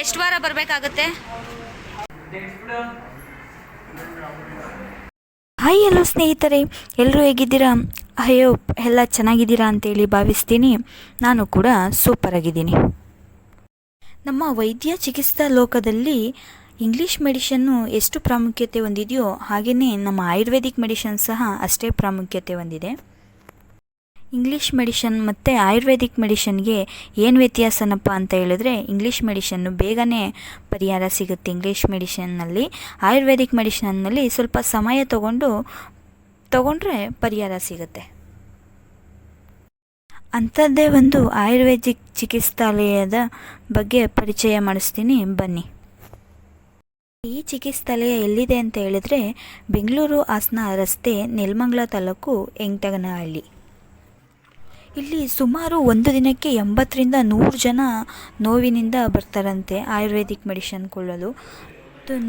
ಎಷ್ಟು ವಾರ ಬರಬೇಕಾಗುತ್ತೆ? ಹಾಯ್ ಎಲ್ಲೋ ಸ್ನೇಹಿತರೆ ಎಲ್ಲರೂ ಹೇಗಿದ್ದೀರಾ? ಅಯ್ಯೋ, ಎಲ್ಲ ಚೆನ್ನಾಗಿದ್ದೀರಾ ಅಂತೇಳಿ ಭಾವಿಸ್ತೀನಿ. ನಾನು ಕೂಡ ಸೂಪರ್ ಆಗಿದ್ದೀನಿ. ನಮ್ಮ ವೈದ್ಯ ಚಿಕಿತ್ಸಾ ಲೋಕದಲ್ಲಿ ಇಂಗ್ಲೀಷ್ ಮೆಡಿಷನ್ನು ಎಷ್ಟು ಪ್ರಾಮುಖ್ಯತೆ ಹೊಂದಿದೆಯೋ ಹಾಗೆಯೇ ನಮ್ಮ ಆಯುರ್ವೇದಿಕ್ ಮೆಡಿಷನ್ ಸಹ ಅಷ್ಟೇ ಪ್ರಾಮುಖ್ಯತೆ ಹೊಂದಿದೆ. ಇಂಗ್ಲೀಷ್ ಮೆಡಿಷನ್ ಮತ್ತು ಆಯುರ್ವೇದಿಕ್ ಮೆಡಿಷನ್ಗೆ ಏನು ವ್ಯತ್ಯಾಸನಪ್ಪ ಅಂತ ಹೇಳಿದ್ರೆ, ಇಂಗ್ಲೀಷ್ ಮೆಡಿಷನ್ನು ಬೇಗನೆ ಪರಿಹಾರ ಸಿಗುತ್ತೆ ಇಂಗ್ಲೀಷ್ ಮೆಡಿಷನ್ನಲ್ಲಿ. ಆಯುರ್ವೇದಿಕ್ ಮೆಡಿಷನ್ನಲ್ಲಿ ಸ್ವಲ್ಪ ಸಮಯ ತಗೊಂಡು ತಗೊಂಡ್ರೆ ಪರಿಹಾರ ಸಿಗುತ್ತೆ. ಅಂಥದ್ದೇ ಒಂದು ಆಯುರ್ವೇದಿಕ್ ಚಿಕಿತ್ಸಾಲಯದ ಬಗ್ಗೆ ಪರಿಚಯ ಮಾಡಿಸ್ತೀನಿ. ಬನ್ನಿ. ಈ ಚಿಕಿತ್ಸಾಲಯ ಎಲ್ಲಿದೆ ಅಂತ ಹೇಳಿದ್ರೆ, ಬೆಂಗಳೂರು ಹಾಸನ ರಸ್ತೆ ನೆಲಮಂಗಲ ತಾಲೂಕು ಎಂಟಗನಹಳ್ಳಿ. ಇಲ್ಲಿ ಸುಮಾರು ಒಂದು ದಿನಕ್ಕೆ ಎಂಬತ್ತರಿಂದ ನೂರು ಜನ ನೋವಿನಿಂದ ಬರ್ತಾರಂತೆ ಆಯುರ್ವೇದಿಕ್ ಮೆಡಿಷನ್ ಕೊಳ್ಳಲು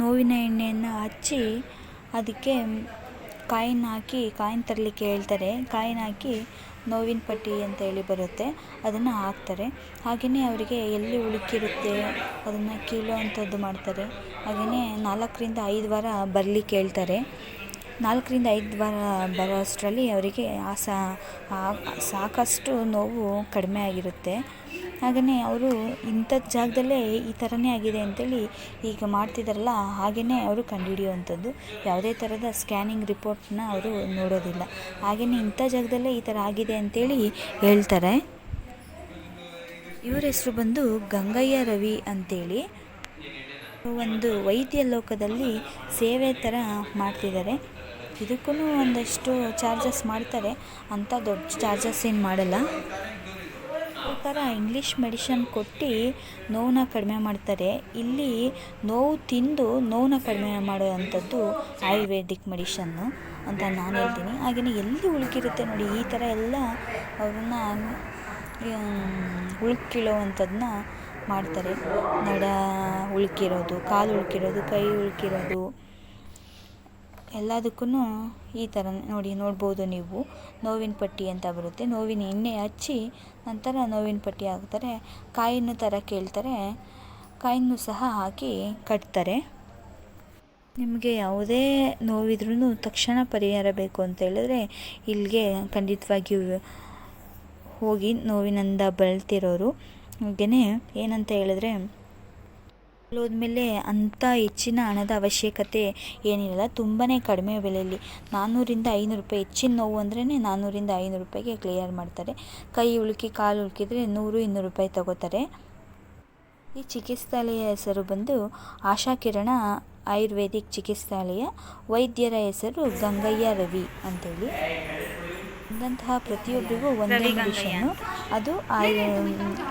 ನೋವಿನ ಎಣ್ಣೆಯನ್ನು ಹಚ್ಚಿ ಅದಕ್ಕೆ ಕಾಯಿನ ಹಾಕಿ, ಕಾಯಿನ ತರಲಿಕ್ಕೆ ಹೇಳ್ತಾರೆ. ಕಾಯಿನ ಹಾಕಿ ನೋವಿನ ಪಟ್ಟಿ ಅಂತ ಹೇಳಿ ಬರುತ್ತೆ. ಅದನ್ನು ಹಾಕ್ತಾರೆ. ಹಾಗೆಯೇ ಅವರಿಗೆ ಎಲ್ಲಿ ಉಳುಕಿರುತ್ತೆ, ಅದನ್ನು ಕೀಳೋ ಅಂಥದ್ದು ಮಾಡ್ತಾರೆ. ಹಾಗೆಯೇ ನಾಲ್ಕರಿಂದ ಐದು ವಾರ ಬರಲಿಕ್ಕೆ ಹೇಳ್ತಾರೆ. ನಾಲ್ಕರಿಂದ ಐದು ವಾರ ಬರೋ ಅಷ್ಟರಲ್ಲಿ ಅವರಿಗೆ ಆ, ಸಾಕಷ್ಟು ನೋವು ಕಡಿಮೆ ಆಗಿರುತ್ತೆ. ಹಾಗೆಯೇ ಅವರು ಇಂಥದ್ದು ಜಾಗದಲ್ಲೇ ಈ ಥರನೇ ಆಗಿದೆ ಅಂತೇಳಿ ಈಗ ಮಾಡ್ತಿದ್ದಾರಲ್ಲ ಹಾಗೆಯೇ ಅವರು ಕಂಡುಹಿಡಿಯುವಂಥದ್ದು. ಯಾವುದೇ ಥರದ ಸ್ಕ್ಯಾನಿಂಗ್ ರಿಪೋರ್ಟನ್ನ ಅವರು ನೋಡೋದಿಲ್ಲ. ಹಾಗೆಯೇ ಇಂಥ ಜಾಗದಲ್ಲೇ ಈ ಥರ ಆಗಿದೆ ಅಂತೇಳಿ ಹೇಳ್ತಾರೆ. ಇವರ ಹೆಸರು ಬಂದು ಗಂಗಯ್ಯ ರವಿ ಅಂತೇಳಿ. ಒಂದು ವೈದ್ಯ ಲೋಕದಲ್ಲಿ ಸೇವೆ ಥರ ಮಾಡ್ತಿದ್ದಾರೆ. ಇದಕ್ಕೂ ಒಂದಷ್ಟು ಚಾರ್ಜಸ್ ಮಾಡ್ತಾರೆ. ಅಂಥ ದೊಡ್ಡ ಚಾರ್ಜಸ್ ಏನು ಮಾಡಲ್ಲ. ಈ ಥರ ಇಂಗ್ಲೀಷ್ ಮೆಡಿಷನ್ ಕೊಟ್ಟು ನೋವನ್ನ ಕಡಿಮೆ ಮಾಡ್ತಾರೆ. ಇಲ್ಲಿ ನೋವು ತಿಂದು ನೋವನ್ನ ಕಡಿಮೆ ಮಾಡುವಂಥದ್ದು ಆಯುರ್ವೇದಿಕ್ ಮೆಡಿಷನ್ನು ಅಂತ ನಾನು ಹೇಳ್ತೀನಿ. ಹಾಗೆಯೇ ಎಲ್ಲಿ ಉಳುಕಿರುತ್ತೆ ನೋಡಿ, ಈ ಥರ ಎಲ್ಲ ಅವ್ರನ್ನ ಉಳುಕೀಳೋವಂಥದ್ದನ್ನ ಮಾಡ್ತಾರೆ. ನಡ ಉಳುಕಿರೋದು, ಕಾಲು ಉಳುಕಿರೋದು, ಕೈ ಉಳುಕಿರೋದು. ಎಲ್ಲದಕ್ಕೂ ಈ ಥರ ನೋಡಿ ನೋಡ್ಬೋದು ನೀವು. ನೋವಿನ ಪಟ್ಟಿ ಅಂತ ಬರುತ್ತೆ. ನೋವಿನ ಎಣ್ಣೆ ಹಚ್ಚಿ ನಂತರ ನೋವಿನ ಪಟ್ಟಿ ಹಾಕ್ತಾರೆ. ಕಾಯಿನ ಥರ ಕೇಳ್ತಾರೆ. ಕಾಯಿನ ಸಹ ಹಾಕಿ ಕಟ್ತಾರೆ. ನಿಮಗೆ ಯಾವುದೇ ನೋವಿದ್ರೂ ತಕ್ಷಣ ಪರಿಹಾರ ಬೇಕು ಅಂತ ಹೇಳಿದ್ರೆ ಇಲ್ಲಿಗೆ ಖಂಡಿತವಾಗಿಯೂ ಹೋಗಿ ನೋವಿನಿಂದ ಬಳಲ್ತಿರೋರು. ಹಾಗೆಯೇ ಏನಂತ ಹೇಳಿದ್ರೆ ಹೋದ್ಮೇಲೆ ಅಂಥ ಹೆಚ್ಚಿನ ಹಣದ ಅವಶ್ಯಕತೆ ಏನಿರಲ್ಲ ತುಂಬಾ ಕಡಿಮೆ ಬೆಲೆಯಲ್ಲಿ. ನಾನ್ನೂರಿಂದ ಐನೂರು ರೂಪಾಯಿ, ಹೆಚ್ಚಿನ ನೋವು ಅಂದ್ರೇ ನಾನ್ನೂರಿಂದ ಐನೂರು ರೂಪಾಯಿಗೆ ಕ್ಲಿಯರ್ ಮಾಡ್ತಾರೆ. ಕೈ ಉಳುಕಿ, ಕಾಲು ಉಳುಕಿದ್ರೆ ನೂರು, ಇನ್ನೂರು ರೂಪಾಯಿ ತಗೋತಾರೆ. ಈ ಚಿಕಿತ್ಸಾಲಯ ಹೆಸರು ಬಂದು ಆಶಾಕಿರಣ ಆಯುರ್ವೇದಿಕ್ ಚಿಕಿತ್ಸಾಲಯ. ವೈದ್ಯರ ಹೆಸರು ಗಂಗಯ್ಯ ರವಿ ಅಂತೇಳಿ. ಬಂದಂತಹ ಪ್ರತಿಯೊಬ್ಬರಿಗೂ ಒಂದೇ ಮೆಡಿಷನ್ನು. ಅದು ಆ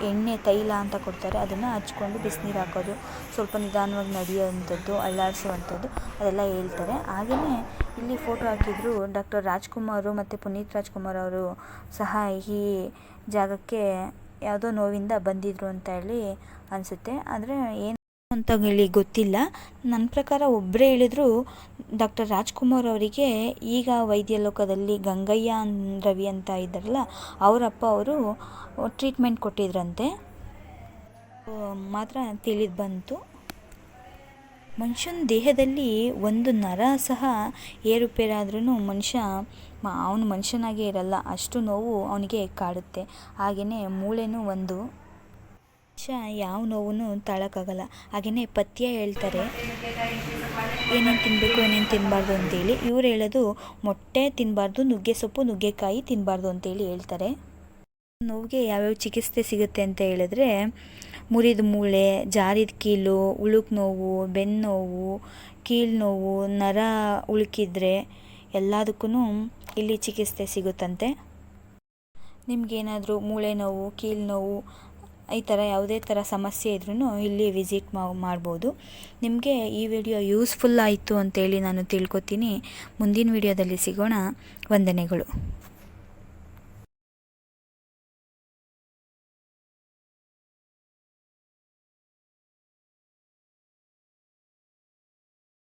ಎಣ್ಣೆ ತೈಲ ಅಂತ ಕೊಡ್ತಾರೆ. ಅದನ್ನು ಹಚ್ಕೊಂಡು ಬಿಸಿನೀರು ಹಾಕೋದು ಸ್ವಲ್ಪ ನಿಧಾನವಾಗಿ ನಡೆಯುವಂಥದ್ದು ಅಲ್ಲಾಡಿಸುವಂಥದ್ದು ಅದೆಲ್ಲ ಹೇಳ್ತಾರೆ. ಹಾಗೆಯೇ ಇಲ್ಲಿ ಫೋಟೋ ಹಾಕಿದ್ರು ಡಾಕ್ಟರ್ ರಾಜ್ಕುಮಾರ್ ಮತ್ತು ಪುನೀತ್ ರಾಜ್ಕುಮಾರ್ ಅವರು ಸಹ ಈ ಜಾಗಕ್ಕೆ ಯಾವುದೋ ನೋವಿಂದ ಬಂದಿದ್ದರು ಅಂತ ಹೇಳಿ ಅನಿಸುತ್ತೆ. ಆದರೆ ಏನು ಅಂತ ಹೇಳಿ ಗೊತ್ತಿಲ್ಲ. ನನ್ನ ಪ್ರಕಾರ ಒಬ್ಬರೇ ಹೇಳಿದ್ರು, ಡಾಕ್ಟರ್ ರಾಜ್ಕುಮಾರ್ ಅವರಿಗೆ ಈಗ ವೈದ್ಯ ಲೋಕದಲ್ಲಿ ಗಂಗಯ್ಯ ರವಿ ಅಂತ ಇದ್ದಾರಲ್ಲ ಅವರಪ್ಪ ಅವರು ಟ್ರೀಟ್ಮೆಂಟ್ ಕೊಟ್ಟಿದ್ರಂತೆ. ಮಾತ್ರ ತಿಳಿದು ಬಂತು. ಮನುಷ್ಯನ ದೇಹದಲ್ಲಿ ಒಂದು ನರ ಸಹ ಏರುಪೇರಾದ್ರೂ ಮನುಷ್ಯ ಅವನು ಮನುಷ್ಯನಾಗೇ ಇರಲ್ಲ. ಅಷ್ಟು ನೋವು ಅವನಿಗೆ ಕಾಡುತ್ತೆ. ಹಾಗೆಯೇ ಮೂಳೆನೂ ಒಂದು ಮನುಷ್ಯ ಯಾವ ನೋವನ್ನು ತಾಳೋಕ್ಕಾಗಲ್ಲ ಹಾಗೆಯೇ ಪಥ್ಯ ಹೇಳ್ತಾರೆ. ಏನೇನು ತಿನ್ನಬೇಕು ಏನೇನು ತಿನ್ನಬಾರ್ದು ಅಂತೇಳಿ. ಇವ್ರು ಹೇಳೋದು ಮೊಟ್ಟೆ ತಿನ್ನಬಾರ್ದು ನುಗ್ಗೆ ಸೊಪ್ಪು, ನುಗ್ಗೆಕಾಯಿ ತಿನ್ನಬಾರ್ದು ಅಂತೇಳಿ ಹೇಳ್ತಾರೆ. ನೋವಿಗೆ ಯಾವ್ಯಾವ ಚಿಕಿತ್ಸೆ ಸಿಗುತ್ತೆ ಅಂತ ಹೇಳಿದ್ರೆ, ಮುರಿದ ಮೂಳೆ, ಜಾರಿದ ಕೀಲು, ಉಳುಕು ನೋವು ಬೆನ್ನು ನೋವು, ಕೀಲು ನೋವು, ನರ ಉಳುಕಿದ್ರೆ ಎಲ್ಲದಕ್ಕೂ ಇಲ್ಲಿ ಚಿಕಿತ್ಸೆ ಸಿಗುತ್ತಂತೆ. ನಿಮಗೇನಾದರೂ ಮೂಳೆ ನೋವು, ಕೀಲು ನೋವು ಈ ಥರ ಯಾವುದೇ ಥರ ಸಮಸ್ಯೆ ಇದ್ರೂ ಇಲ್ಲಿ ವಿಸಿಟ್ ಮಾಡ್ಬೋದು. ನಿಮಗೆ ಈ ವಿಡಿಯೋ ಯೂಸ್ಫುಲ್ ಆಯಿತು ಅಂತೇಳಿ ನಾನು ತಿಳ್ಕೊತೀನಿ. ಮುಂದಿನ ವಿಡಿಯೋದಲ್ಲಿ ಸಿಗೋಣ. ವಂದನೆಗಳು.